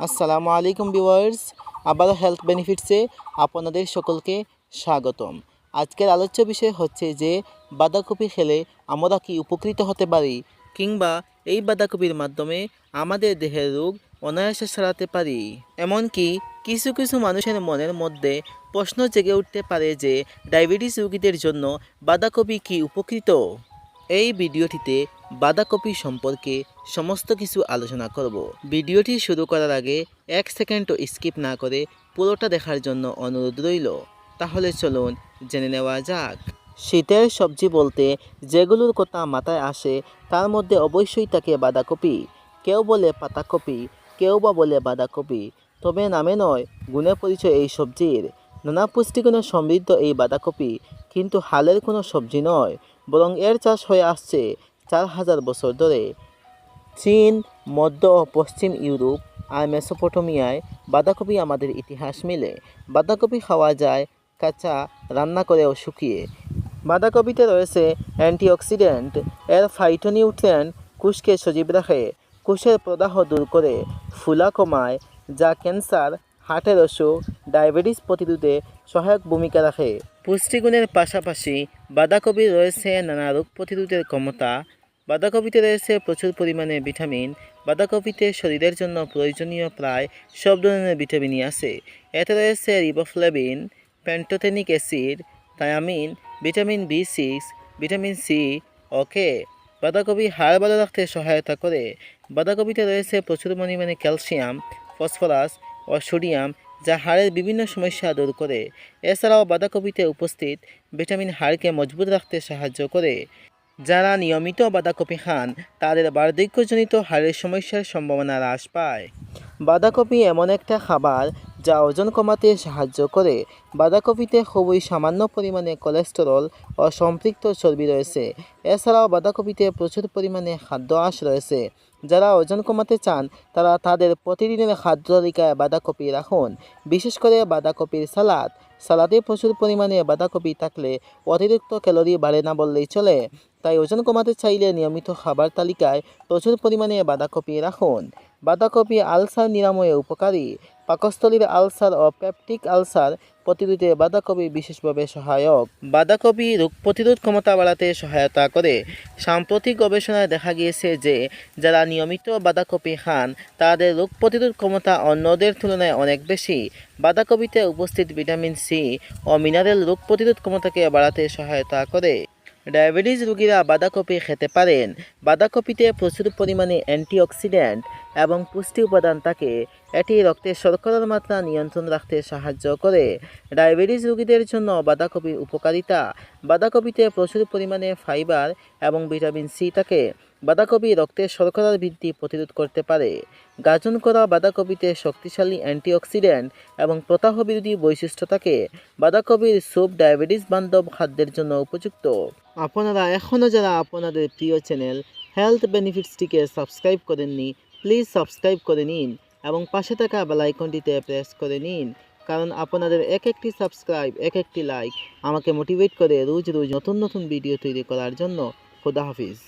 আসসালামু আলাইকুম ভিউয়ার্স আবার হেলথ বেনিফিটসে আপনাদের সকলকে স্বাগতম। আজকের আলোচ্য বিষয় হচ্ছে যে, বাঁধাকপি খেলে আমরা কি উপকৃত হতে পারি কিংবা এই বাঁধাকপির মাধ্যমে আমাদের দেহের রোগ অনায়াসে সারাতে পারি? এমনকি কিছু কিছু মানুষের মনের মধ্যে প্রশ্ন জেগে উঠতে পারে যে, ডায়াবেটিস রোগীদের জন্য বাঁধাকপি কি উপকৃত? এই ভিডিওটিতে বাঁধাকপি সম্পর্কে সমস্ত কিছু আলোচনা করব। ভিডিওটি শুরু করার আগে এক সেকেন্ডও স্কিপ না করে পুরোটা দেখার জন্য অনুরোধ রইল। তাহলে চলুন জেনে নেওয়া যাক। শীতের সবজি বলতে যেগুলোর কথা মাথায় আসে, তার মধ্যে অবশ্যই থাকে বাঁধাকপি। কেউ বলে পাতাকপি, কেউ বা বলে বাঁধাকপি। তবে নামে নয়, গুণে পরিচয় এই সবজির। নানা পুষ্টিগুণে সমৃদ্ধ এই বাঁধাকপি, কিন্তু হালের কোনো সবজি নয়, বরং এর চাষ হয়ে আসছে। চার হাজার বছর ধরে চীন, মধ্য ও পশ্চিম ইউরোপ আর মেসোপটোমিয়ায় বাঁধাকপি আমাদের ইতিহাস মিলে। বাঁধাকপি খাওয়া যায়, কাঁচা রান্না করেও শুকিয়ে। বাঁধাকপিতে রয়েছে অ্যান্টিঅক্সিডেন্ট এর ফাইটোনিউট্রিয়েন্ট কোষকে সজীব রাখে কোষের প্রদাহ দূর করে ফুলা কমায়, যা ক্যান্সার হার্টের অসুখ ডায়াবেটিস প্রতিরোধে সহায়ক ভূমিকা রাখে পুষ্টিগুণের পাশাপাশি বাঁধাকপি রয়েছে নানা রোগ প্রতিরোধের ক্ষমতা বাঁধাকপিতে রয়েছে প্রচুর পরিমাণে ভিটামিন। বাঁধাকপিতে শরীরের জন্য প্রয়োজনীয় প্রায় সব ধরনের ভিটামিনই আছে। এতে রয়েছে riboflavin pantothenic acid thiamine vitamin B six vitamin C ওকে বাঁধাকপি হাড় ভালো রাখতে সহায়তা করে। বাঁধাকপিতে রয়েছে প্রচুর পরিমাণে ক্যালসিয়াম, ফসফরাস ও সোডিয়াম, যা হাড়ের বিভিন্ন সমস্যা দূর করে। এছাড়াও বাঁধাকপিতে উপস্থিত ভিটামিন হাড়কে মজবুত রাখতে সাহায্য করে। যারা নিয়মিত বাঁধাকপি খান, তাদের বার্ধক্যজনিত হাড়ের সমস্যার সম্ভাবনা হ্রাস পায়। বাঁধাকপি এমন একটা খাবার যা ওজন কমাতে সাহায্য করে। বাঁধাকপিতে খুবই সামান্য পরিমাণে কোলেস্টেরল ও সম্পৃক্ত চর্বি রয়েছে। এছাড়াও বাঁধাকপিতে প্রচুর পরিমাণে খাদ্য আঁশ রয়েছে। যারা ওজন কমাতে চান, তারা তাদের প্রতিদিনের খাদ্য তালিকায় বাঁধাকপি রাখুন। বিশেষ করে বাঁধাকপির সালাদ। সালাদে প্রচুর পরিমাণে বাঁধাকপি থাকলে অতিরিক্ত ক্যালোরি বাড়ে না বললেই চলে। তাই ওজন কমাতে চাইলে নিয়মিত খাবার তালিকায় প্রচুর পরিমাণে বাঁধাকপি রাখুন বাঁধাকপি আলসার নিরাময়ে উপকারী পাকস্থলীর আলসার ও পেপটিক আলসার প্রতিরোধে বাঁধাকপি বিশেষভাবে সহায়ক। বাঁধাকপি রোগ প্রতিরোধ ক্ষমতা বাড়াতে সহায়তা করে সাম্প্রতিক গবেষণায় দেখা গিয়েছে যে যারা নিয়মিত বাঁধাকপি খান তাদের রোগ প্রতিরোধ ক্ষমতা অন্যদের তুলনায় অনেক বেশি বাঁধাকপিতে উপস্থিত ভিটামিন সি ও মিনারেল রোগ প্রতিরোধ ক্ষমতাকে বাড়াতে সহায়তা করে ডায়াবেটিস রোগীরা বাঁধাকপি খেতে পারেন। বাঁধাকপিতে প্রচুর পরিমাণে অ্যান্টিঅক্সিডেন্ট এবং পুষ্টি উপাদান থাকে। এটি রক্তে শর্করার মাত্রা নিয়ন্ত্রণ রাখতে সাহায্য করে। ডায়াবেটিস রোগীদের জন্য বাঁধাকপির উপকারিতা। বাঁধাকপিতে প্রচুর পরিমাণে ফাইবার এবং ভিটামিন সি থাকে। বাঁধাকপি রক্তের শর্করার বৃদ্ধি প্রতিরোধ করতে পারে। গাজন করা বাঁধাকপিতে শক্তিশালী অ্যান্টিঅক্সিডেন্ট এবং প্রতাহ বিরোধী বৈশিষ্ট্য থাকে বাঁধাকপির স্যুপ ডায়াবেটিস বান্ধব খাদ্যের জন্য উপযুক্ত। আপনারা এখনও যারা আপনাদের প্রিয় চ্যানেল হেলথ বেনিফিটসটিকে সাবস্ক্রাইব করেননি, প্লিজ সাবস্ক্রাইব করে নিন এবং পাশে থাকা বেল আইকনটিতে প্রেস করে নিন, কারণ আপনাদের এক একটি সাবস্ক্রাইব, এক একটি লাইক আমাকে মোটিভেট করে রোজ রোজ নতুন নতুন ভিডিও তৈরি করার জন্য। খুদা হাফিজ।